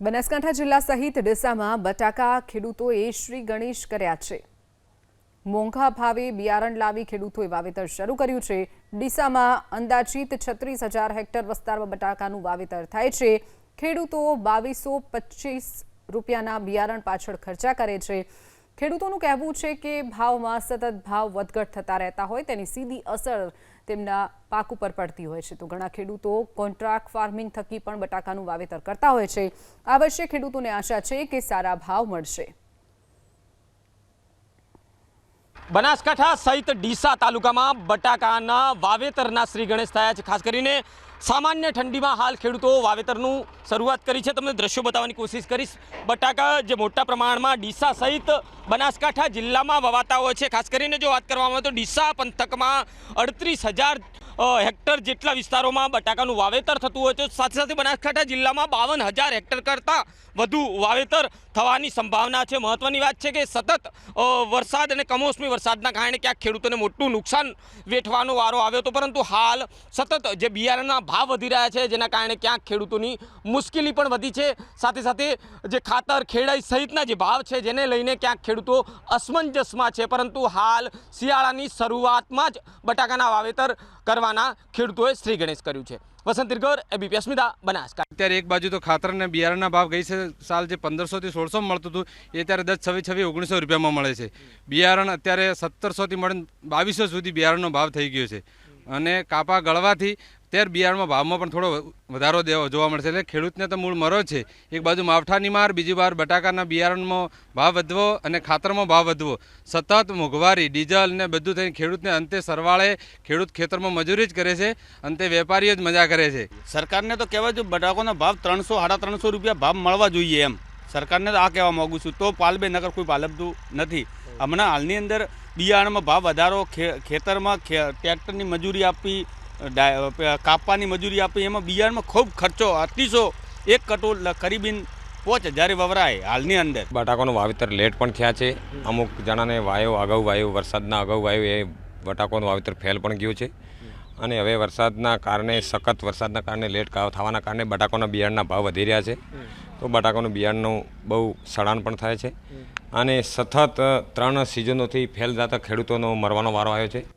બનાસકાંઠા જિલ્લા સહિત ડીસામાં બટાકા ખેડૂતોએ શ્રી ગણેશ કર્યા છે. મોંઘા ભાવે બિયારણ લાવી ખેડૂતોએ વાવેતર શરૂ કર્યું છે. ડીસામાં અંદાજિત છત્રીસ હજાર હેક્ટર વિસ્તારમાં બટાકાનું વાવેતર થાય છે. ખેડૂતો બાવીસો પચીસ રૂપિયાના બિયારણ પાછળ ખર્ચા કરે છે. ખેડૂતોનું કહેવું છે કે ભાવમાં સતત ભાવ વધઘટ થતા રહેતા હોય, તેની સીધી અસર તેમના પાક ઉપર પડતી હોય છે. તો ઘણા ખેડૂતો કોન્ટ્રાક્ટ ફાર્મિંગ થકી પણ બટાકાનું વાવેતર કરતા હોય છે. આ વર્ષે ખેડૂતોને આશા છે કે સારા ભાવ મળશે. બનાસકાંઠા સહિત ડીસા તાલુકામાં બટાકાના વાવેતરના શ્રી ગણેશ થયા છે. ખાસ કરીને સામાન્ય ઠંડીમાં હાલ ખેડૂતો વાવેતરનું શરૂઆત કરી છે. તમને દ્રશ્યો બતાવવાની કોશિશ કરીશ. બટાકા જે મોટા પ્રમાણમાં ડીસા સહિત બનાસકાંઠા જિલ્લામાં વવાતા હોય છે. ખાસ કરીને જો વાત કરવામાં આવે તો ડીસા પંથકમાં અડત્રીસ હજાર હેક્ટર જેટલા વિસ્તારોમાં બટાકાનું વાવેતર થતું હોય છે. સાથે સાથે બનાસકાંઠા જિલ્લામાં બાવન હજાર હેક્ટર કરતાં વધુ વાવેતર થવાની સંભાવના છે. મહત્વની વાત છે કે સતત વરસાદ અને કમોસમી વરસાદના કારણે ક્યાંક ખેડૂતોને મોટું નુકસાન વેઠવાનો વારો આવ્યો હતો. પરંતુ હાલ સતત જે બિયારણના ભાવ વધી રહ્યા છે, જેના કારણે ક્યાંક ખેડૂતોની મુશ્કેલી પણ વધી છે. સાથે સાથે જે ખાતર, ખેડાઈ સહિતના જે ભાવ છે, જેને લઈને ક્યાંક ખેડૂતો અસમંજસમાં છે. પરંતુ હાલ શિયાળાની શરૂઆતમાં જ બટાકાના વાવેતર કરવાના ખેડૂતોએ શ્રી ગણેશ કર્યું છે. વસંત તિરકોર એબીપી અસ્મિતા, બનાસકાંઠા. અત્યારે એક બાજુ તો ખાતર અને બિયારણના ભાવ ગઈ છે. સાલ જે પંદરસોથી સોળસો મળતું હતું, એ અત્યારે દસ છવ્વીસ છવ્વીસ ઓગણીસો રૂપિયામાં મળે છે. બિયારણ અત્યારે સત્તરસોથી મળીને બાવીસો સુધી બિયારણનો ભાવ થઈ ગયો છે. અને કાપા ગળવાથી ત્યારે બિયારણમાં ભાવમાં પણ થોડો વધારો દેવો જોવા મળશે. એટલે ખેડૂતને તો મૂળ મરો છે. એક બાજુ માવઠાની માર, બીજી વાર બટાકાના બિયારણમાં ભાવ વધવો અને ખાતરમાં ભાવ વધવો. સતત મોંઘવારી, ડીઝલ ને બધું થઈને ખેડૂતને અંતે સરવાળે ખેડૂત ખેતરમાં મજૂરી જ કરે છે, અંતે વેપારીઓ જ મજા કરે છે. સરકારને તો કહેવાય છે બટાકોનો ભાવ ત્રણસો, સાડા ત્રણસો રૂપિયા ભાવ મળવા જોઈએ એમ. સરકારને તો આ કહેવા માગું છું. તો પાલબે નગર કોઈ પાલબતું નથી. હમણાં હાલની અંદર બિયારણમાં ભાવ વધારો ખેતરમાં ટ્રેક્ટરની મજૂરી આપી ડા- કાપવાની મજૂરી આપી. એમાં બિયારણમાં ખૂબ ખર્ચો અતિસો એક કટોલ કરીબીન પોચ હજારે વવરાય હાલની અંદર. બટાકાનું વાવેતર લેટ પણ થયા છે. અમુક જણાને વાયો, અગાઉ વાયો, વરસાદના અગાઉ વાયો એ બટાકોનું વાવેતર ફેલ પણ ગયું છે. અને હવે વરસાદના કારણે, સખત વરસાદના કારણે, લેટ થવાના કારણે બટાકોના બિયારણના ભાવ વધી રહ્યા છે. તો બટાકાનું બિયારણનું બહુ સડાણ પણ થાય છે. અને સતત ત્રણ સિઝનોથી ફેલ જતા ખેડૂતોનો મરવાનો વારો આવ્યો છે.